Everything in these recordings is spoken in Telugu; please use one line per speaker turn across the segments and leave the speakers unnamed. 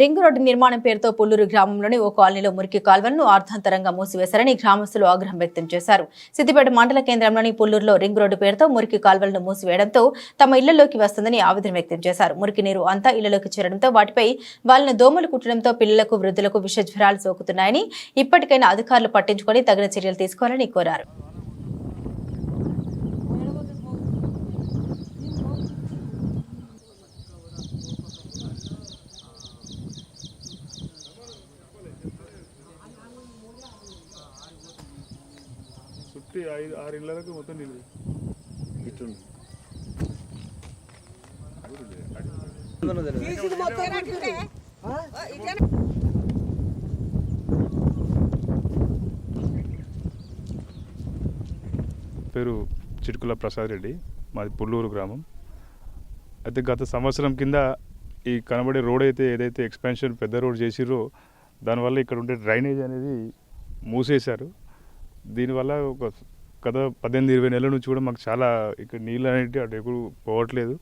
రింగ్ రోడ్డు నిర్మాణం పేరుతో పుల్లూరు గ్రామంలోని ఓ కాలనీలో మురికి కాల్వలను అర్ధాంతరంగా మూసివేశారని గ్రామస్తులు ఆగ్రహం వ్యక్తం చేశారు. సిద్దిపేట మండల కేంద్రంలోని పుల్లూరులో రింగ్ రోడ్డు పేరుతో మురికి కాల్వలను మూసివేయడంతో తమ ఇళ్ళలోకి వస్తుందని ఆవేదన వ్యక్తం చేశారు. మురికి నీరు అంతా ఇళ్ళలోకి చేరడంతో వాటిపై వాళ్ళను దోమలు కుట్టడంతో పిల్లలకు వృద్ధులకు విష జ్వరాలు సోకుతున్నాయని ఇప్పటికైనా అధికారులు పట్టించుకొని తగిన చర్యలు తీసుకోవాలని కోరారు.
చుట్టి ఐదు ఆరు ఇళ్ళకి మొత్తం ఇట్లుంది. పేరు చిటుకుల ప్రసాద్ రెడ్డి మాది పుల్లూరు గ్రామం. అయితే గత సంవత్సరం కింద ఈ కనబడే రోడ్ అయితే ఏదైతే ఎక్స్పాన్షన్ పెద్ద రోడ్ చేసిర్రో దానివల్ల ఇక్కడ ఉండే డ్రైనేజ్ అనేది మూసేశారు. దీనివల్ల ఒక గత పద్దెనిమిది ఇరవై నెలల నుంచి కూడా మాకు చాలా ఇక్కడ నీళ్ళు అనేవి అటు ఎప్పుడు పోవట్లేదు.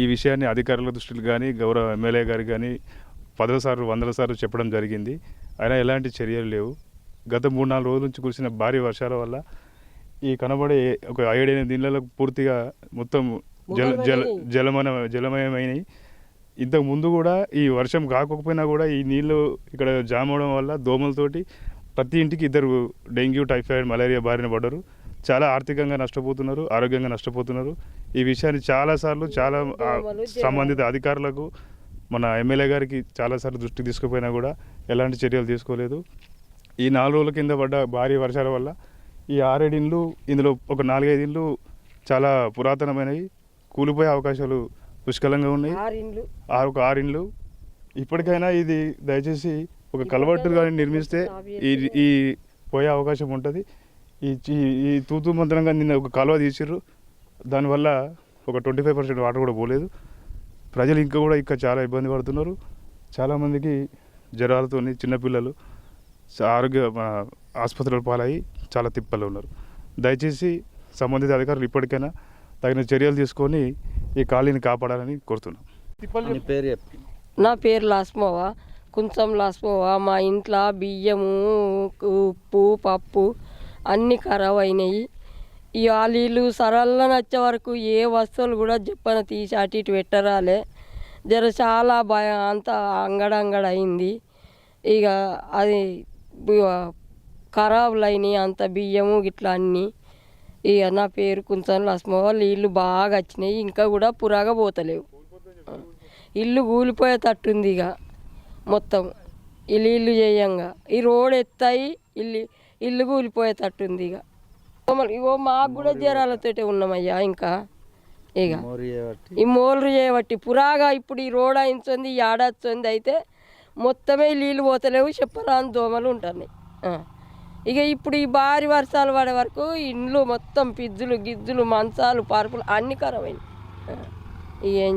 ఈ విషయాన్ని అధికారుల దృష్టికి కానీ గౌరవ ఎమ్మెల్యే గారికి కానీ పదవ సార్లు వందల సార్లు చెప్పడం జరిగింది. అయినా ఎలాంటి చర్యలు లేవు. గత మూడు నాలుగు రోజుల నుంచి కురిసిన భారీ వర్షాల వల్ల ఈ కనబడే ఒక ఏడైన దీనిలలో పూర్తిగా మొత్తం జల జల జలమన జలమయమైనవి ఇంతకు ముందు కూడా ఈ వర్షం కాకపోయినా కూడా ఈ నీళ్ళు ఇక్కడ జామ్ అవడం వల్ల దోమలతోటి ప్రతి ఇంటికి ఇద్దరు డెంగ్యూ టైఫాయిడ్ మలేరియా బారిన పడ్డారు. చాలా ఆర్థికంగా నష్టపోతున్నారు ఆరోగ్యంగా నష్టపోతున్నారు. ఈ విషయాన్ని చాలాసార్లు చాలా సంబంధిత అధికారులకు మన ఎమ్మెల్యే గారికి చాలాసార్లు దృష్టికి తీసుకుపోయినా కూడా ఎలాంటి చర్యలు తీసుకోలేదు. ఈ నాలుగు రోజుల కింద పడ్డ భారీ వర్షాల వల్ల ఈ ఆరేడు ఇండ్లు ఇందులో ఒక నాలుగైదు ఇండ్లు చాలా పురాతనమైనవి కూలిపోయే అవకాశాలు పుష్కలంగా ఉన్నాయి. ఒక ఆరు ఇండ్లు. ఇప్పటికైనా ఇది దయచేసి ఒక కలవట్టు కానీ నిర్మిస్తే ఈ ఈ పోయే అవకాశం ఉంటుంది. ఈ ఈ- తూతు మంత్రంగా నిన్న ఒక కాలువ తీసిర్రు. దానివల్ల ఒక ట్వంటీ ఫైవ్ పర్సెంట్ వాటర్ కూడా పోలేదు. ప్రజలు ఇంకా కూడా ఇంకా చాలా ఇబ్బంది పడుతున్నారు. చాలామందికి జ్వరాలతో చిన్నపిల్లలు ఆరోగ్య ఆసుపత్రుల పాలయ్యి చాలా తిప్పలు ఉన్నారు. దయచేసి సంబంధిత అధికారులు ఇప్పటికైనా తగిన చర్యలు తీసుకొని ఈ కాలనీని కాపాడాలని కోరుతున్నాం.
నీ పేరు చెప్పు.
కొంచెం లాస్మవ్వ మా ఇంట్లో బియ్యము ఉప్పు పప్పు అన్నీ ఖరాబ్ అయినాయి ఈ వాళ్ళు సరళన వచ్చే వరకు ఏ వస్తువులు కూడా చెప్పన తీసి అటు ఇటు పెట్టరాలే. జర చాలా భయం అంత అంగడంగడ అయింది ఇక అది ఖరాబులు అయినాయి అంత బియ్యము ఇట్లా అన్నీ. ఇక నా పేరు కొంచెం లస్మవ్వ నీళ్ళు బాగా వచ్చినాయి ఇంకా కూడా పురాగా పోతలేవు ఇల్లు కూలిపోయేటట్టుంది ఇక మొత్తం. ఇల్లు ఇల్లు చేయంగా. ఈ రోడ్ ఎత్తాయి ఇల్లు ఇల్లు కూలిపోయేటట్టుంది ఇక ఇగో మాకు కూడా జ్వరాలతోటే ఉన్నామయ్యా ఇంకా. ఇక ఈ మోల్రు చేయబట్టి. పురాగా ఇప్పుడు ఈ రోడ్ అయించుంది ఈ ఆడొచ్చింది అయితే మొత్తమే నీళ్ళు పోతలేవు చెప్పరాని దోమలు ఉంటున్నాయి. ఇక ఇప్పుడు ఈ భారీ వర్షాలు పడే వరకు ఇండ్లు మొత్తం పిజ్జులు గిజ్జులు మంచాలు పరుపులు అన్నీ ఖరాబ్ అయినాయి. ఆ. ఇక ఏం